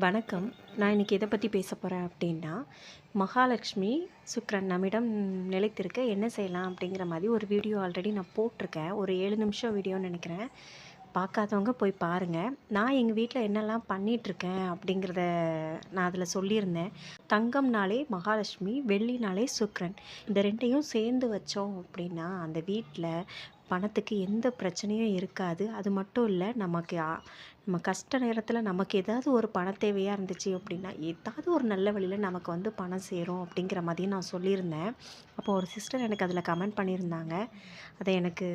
வணக்கம். நான் இன்றைக்கி எதை பற்றி பேச போகிறேன் அப்படின்னா மகாலட்சுமி சுக்ரன் நம்மிடம் நிலைத்திருக்க என்ன செய்யலாம் அப்படிங்கிற மாதிரி ஒரு வீடியோ ஆல்ரெடி நான் போட்டிருக்கேன். ஒரு ஏழு நிமிஷம் வீடியோன்னு நினைக்கிறேன். பார்க்காதவங்க போய் பாருங்கள் நான் எங்கள் வீட்டில் என்னெல்லாம் பண்ணிகிட்ருக்கேன் அப்படிங்கிறத நான் அதில் சொல்லியிருந்தேன். தங்கம்னாலே மகாலட்சுமி வெள்ளினாலே சுக்ரன். இந்த ரெண்டையும் சேர்ந்து வச்சோம் அப்படின்னா அந்த வீட்டில் பணத்துக்கு எந்த பிரச்சனையும் இருக்காது. அது மட்டும் இல்லை நமக்கு நம்ம கஷ்ட நேரத்தில் நமக்கு ஏதாவது ஒரு பண தேவையாக இருந்துச்சு அப்படின்னா ஏதாவது ஒரு நல்ல வழியில் நமக்கு வந்து பணம் சேரும் அப்படிங்கிற மாதிரியும் நான் சொல்லியிருந்தேன். அப்போ ஒரு சிஸ்டர் எனக்கு அதில் கமெண்ட் பண்ணியிருந்தாங்க. அதை எனக்கு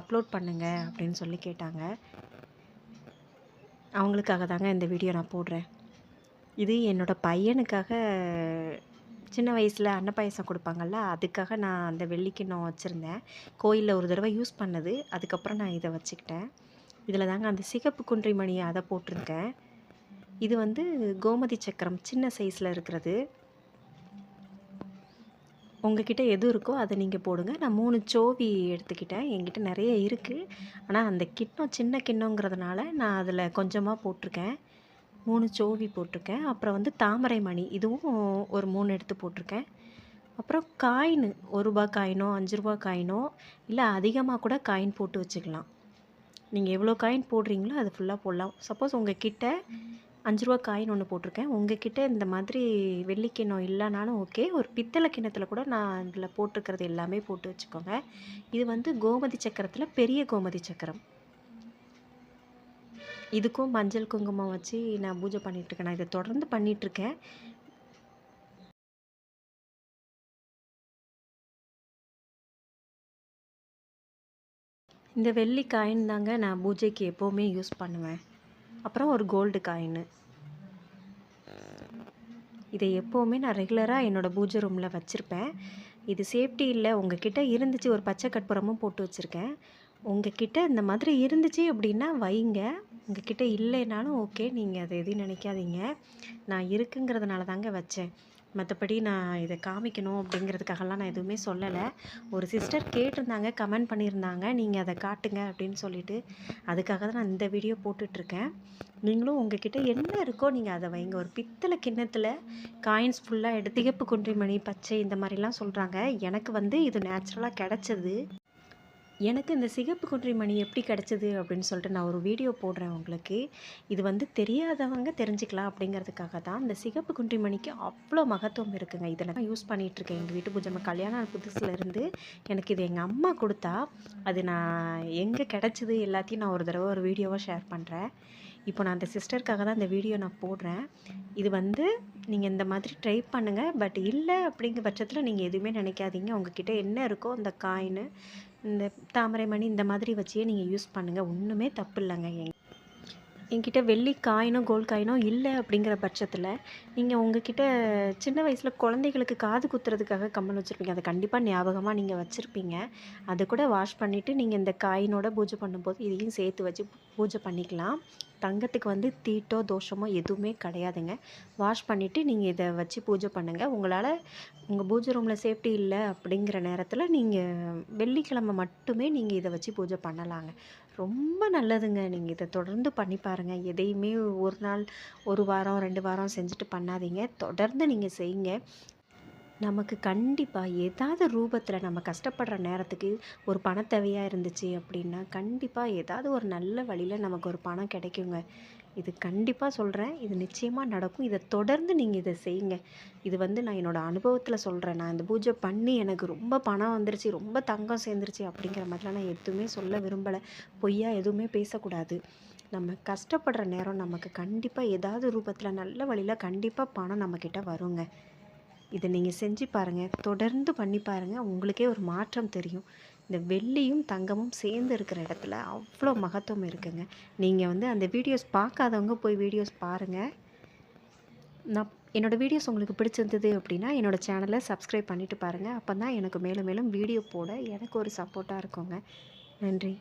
அப்லோட் பண்ணுங்கள் அப்படின்னு சொல்லி கேட்டாங்க. அவங்களுக்காக தாங்க இந்த வீடியோ நான் போடுறேன். இது என்னோடய பையனுக்காக சின்ன வயசில் அன்னப்பாயசம் கொடுப்பாங்கல்ல அதுக்காக நான் அந்த வெள்ளிக்கிண்ணம் வச்சுருந்தேன். கோயிலில் ஒரு தடவை யூஸ் பண்ணது. அதுக்கப்புறம் நான் இதை வச்சுக்கிட்டேன். இதில் தாங்க அந்த சிகப்பு குன்றி மணியை அதை போட்டிருக்கேன். இது வந்து கோமதி சக்கரம் சின்ன சைஸில் இருக்கிறது. உங்ககிட்ட எது இருக்கோ அதை நீங்கள் போடுங்க. நான் மூணு சோவி எடுத்துக்கிட்டேன். என்கிட்ட நிறைய இருக்குது ஆனால் அந்த கிண்ணம் சின்ன கிண்ணங்கிறதுனால நான் அதில் கொஞ்சமாக போட்டிருக்கேன். மூணு சோவி போட்டிருக்கேன். அப்புறம் வந்து தாமரை மணி இதுவும் ஒரு மூணு எடுத்து போட்டிருக்கேன். அப்புறம் காயின் ஒரு ரூபா காயினோ அஞ்சு ரூபா காயினோ இல்லை அதிகமாக கூட காயின் போட்டு வச்சுக்கலாம். நீங்கள் எவ்வளோ காயின் போடுறீங்களோ அது ஃபுல்லாக போடலாம். சப்போஸ் உங்கள் கிட்ட அஞ்சு ரூபா காயின் ஒன்று போட்டிருக்கேன். உங்கள் கிட்டே இந்த மாதிரி வெள்ளி கிண்ணம் இல்லைனாலும் ஓகே ஒரு பித்தளை கிண்ணத்தில் கூட நான் இதில் போட்டிருக்கிறது எல்லாமே போட்டு வச்சுக்கோங்க. இது வந்து கோமதி சக்கரத்தில் பெரிய கோமதி சக்கரம். இதுக்கும் மஞ்சள் குங்குமம் வச்சு நான் பூஜை பண்ணிகிட்ருக்கேன் நான் இதை தொடர்ந்து பண்ணிகிட்ருக்கேன் இந்த வெள்ளி காயின் தாங்க நான் பூஜைக்கு எப்போவுமே யூஸ் பண்ணுவேன். அப்புறம் ஒரு கோல்டு காயின் இதை எப்போவுமே நான் ரெகுலராக என்னோடய பூஜை ரூமில் வச்சுருப்பேன். இது சேஃப்டி இல்லை. உங்ககிட்ட இருந்துச்சு ஒரு பச்சை கற்பூரமும் போட்டு வச்சுருக்கேன். உங்ககிட்ட இந்த மாதிரி இருந்துச்சு அப்படின்னா வைங்க. உங்ககிட்ட இல்லைனாலும் ஓகே நீங்கள் அதை எதையும் நினைக்காதீங்க. நான் இருக்குங்கிறதுனால தாங்க வச்சேன். மற்றபடி நான் இதை காமிக்கணும் அப்படிங்கிறதுக்காகலாம் நான் எதுவுமே சொல்லலை. ஒரு சிஸ்டர் கேட்டிருந்தாங்க கமெண்ட் பண்ணியிருந்தாங்க நீங்கள் அதை காட்டுங்க அப்படின்னு சொல்லிட்டு. அதுக்காக தான் நான் இந்த வீடியோ போட்டுட்ருக்கேன். நீங்களும் உங்ககிட்ட என்ன இருக்கோ நீங்கள் அதை வைங்க. ஒரு பித்தளை கிண்ணத்தில் காயின்ஸ் ஃபுல்லாக எடுத்து திகப்பு குன்றிமணி பச்சை இந்த மாதிரிலாம் சொல்கிறாங்க எனக்கு வந்து இது நேச்சுரலாக கிடச்சது. எனக்கு இந்த சிகப்பு குன்றி மணி எப்படி கிடச்சிது அப்படின்னு சொல்லிட்டு நான் ஒரு வீடியோ போடுறேன் உங்களுக்கு. இது வந்து தெரியாதவங்க தெரிஞ்சுக்கலாம் அப்படிங்கிறதுக்காக தான் இந்த சிகப்பு குன்றி மணிக்கு அவ்வளோ மகத்துவம் இருக்குங்க. இதில் நான் யூஸ் பண்ணிகிட்ருக்கேன் எங்கள் வீட்டு பூஜை கல்யாணம் புதுசுலேருந்து எனக்கு இது எங்கள் அம்மா கொடுத்தா அது நான் எங்கே கிடச்சிது எல்லாத்தையும் நான் ஒரு தடவை ஒரு வீடியோவாக ஷேர் பண்ணுறேன் இப்போ நான் அந்த சிஸ்டருக்காக தான் இந்த வீடியோ நான் போடுறேன். இது வந்து நீங்கள் இந்த மாதிரி ட்ரை பண்ணுங்கள் பட் இல்லை அப்படிங்கிற பட்சத்தில் நீங்கள் எதுவுமே நினைக்காதீங்க. உங்ககிட்ட என்ன இருக்கோ அந்த காயின் இந்த தாமரை மணி இந்த மாதிரி வச்சே நீங்கள் யூஸ் பண்ணுங்கள் ஒன்றுமே தப்பு இல்லைங்க. எங் என்கிட்ட வெள்ளி காயினோ கோல்ட் காயினோ இல்லை அப்படிங்கிற பட்சத்தில் நீங்கள் உங்ககிட்ட சின்ன வயசில் குழந்தைகளுக்கு காது குத்துறதுக்காக கம்மல் வச்சுருப்பீங்க. அதை கண்டிப்பாக ஞாபகமாக நீங்கள் வச்சுருப்பீங்க. அதை கூட வாஷ் பண்ணிவிட்டு நீங்கள் இந்த காயினோட பூஜை பண்ணும்போது இதையும் சேர்த்து வச்சு பூஜை பண்ணிக்கலாம். தங்கத்துக்கு வந்து தீட்டோ தோஷமோ எதுவுமே கிடையாதுங்க. வாஷ் பண்ணிவிட்டு நீங்கள் இதை வச்சு பூஜை பண்ணுங்கள் உங்களால் உங்கள் பூஜை ரூமில் சேஃப்டி இல்லை அப்படிங்கிற நேரத்தில் நீங்கள் வெள்ளிக்கிழமை மட்டுமே நீங்கள் இதை வச்சு பூஜை பண்ணலாங்க. ரொம்ப நல்லதுங்க. நீங்கள் இதை தொடர்ந்து பண்ணி பாருங்கள் எதையுமே ஒரு நாள் ஒரு வாரம் ரெண்டு வாரம் செஞ்சுட்டு பண்ணாதீங்க. தொடர்ந்து நீங்கள் செய்யுங்க. நமக்கு கண்டிப்பாக ஏதாவது ரூபத்தில் நம்ம கஷ்டப்படுற நேரத்துக்கு ஒரு பண தேவையாக இருந்துச்சு அப்படின்னா கண்டிப்பாக ஏதாவது ஒரு நல்ல வழியில் நமக்கு ஒரு பணம் கிடைக்குங்க. இது கண்டிப்பாக சொல்கிறேன் இது நிச்சயமாக நடக்கும். இதை தொடர்ந்து நீங்கள் இதை செய்யுங்க. இது வந்து நான் என்னோடய அனுபவத்தில் சொல்கிறேன் நான் இந்த பூஜை பண்ணி எனக்கு ரொம்ப பணம் வந்துருச்சு ரொம்ப தங்கம் சேர்ந்துருச்சு அப்படிங்கிற மாதிரிலாம் நான் எதுவுமே சொல்ல விரும்பலை. பொய்யா எதுவுமே பேசக்கூடாது. நம்ம கஷ்டப்படுற நேரம் நமக்கு கண்டிப்பாக ஏதாவது ரூபத்தில் நல்ல வழியில் கண்டிப்பாக பணம் நம்மக்கிட்ட வருங்க. இதை நீங்கள் செஞ்சு பாருங்கள் தொடர்ந்து பண்ணி பாருங்கள் உங்களுக்கே ஒரு மாற்றம் தெரியும். இந்த வெள்ளியும் தங்கமும் சேர்ந்து இருக்கிற இடத்துல அவ்வளோ மகத்துவம் இருக்குங்க. நீங்கள் வந்து அந்த வீடியோஸ் பார்க்காதவங்க போய் வீடியோஸ் பாருங்கள் நான் என்னோடய வீடியோஸ் உங்களுக்கு பிடிச்சிருந்தது அப்படின்னா என்னோடய சேனலை சப்ஸ்கிரைப் பண்ணிவிட்டு பாருங்கள் அப்போ தான் எனக்கு மேலும் மேலும் வீடியோ போட எனக்கு ஒரு சப்போர்ட்டாக இருக்குங்க. நன்றி.